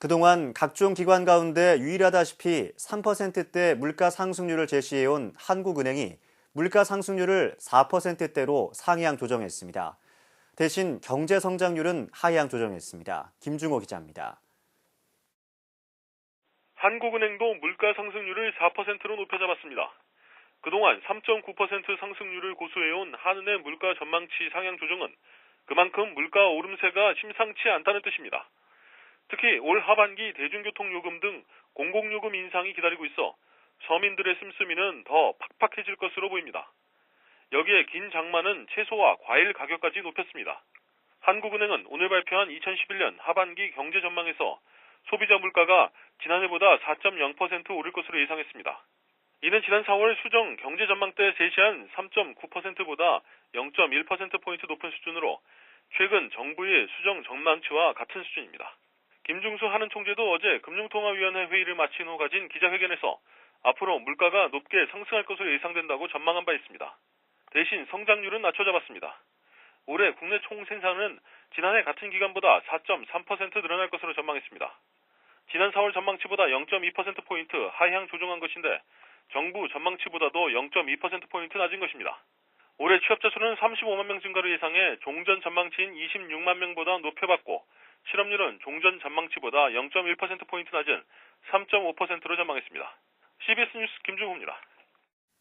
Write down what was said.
그동안 각종 기관 가운데 유일하다시피 3%대 물가 상승률을 제시해온 한국은행이 물가 상승률을 4%대로 상향 조정했습니다. 대신 경제 성장률은 하향 조정했습니다. 김중호 기자입니다. 한국은행도 물가 상승률을 4%로 높여 잡았습니다. 그동안 3.9% 상승률을 고수해온 한은의 물가 전망치 상향 조정은 그만큼 물가 오름세가 심상치 않다는 뜻입니다. 특히 올 하반기 대중교통 요금 등 공공요금 인상이 기다리고 있어 서민들의 씀씀이는 더 팍팍해질 것으로 보입니다. 여기에 긴 장마는 채소와 과일 가격까지 높였습니다. 한국은행은 오늘 발표한 2011년 하반기 경제 전망에서 소비자 물가가 지난해보다 4.0% 오를 것으로 예상했습니다. 이는 지난 4월 수정 경제 전망 때 제시한 3.9%보다 0.1%포인트 높은 수준으로 최근 정부의 수정 전망치와 같은 수준입니다. 김중수 하는 총재도 어제 금융통화위원회 회의를 마친 후 가진 기자회견에서 앞으로 물가가 높게 상승할 것으로 예상된다고 전망한 바 있습니다. 대신 성장률은 낮춰잡았습니다. 올해 국내 총 생산은 지난해 같은 기간보다 4.3% 늘어날 것으로 전망했습니다. 지난 4월 전망치보다 0.2%포인트 하향 조정한 것인데 정부 전망치보다도 0.2%포인트 낮은 것입니다. 올해 취업자 수는 35만 명 증가를 예상해 종전 전망치인 26만 명보다 높여봤고 실업률은 종전 전망치보다 0.1%포인트 낮은 3.5%로 전망했습니다. CBS 뉴스 김중호입니다.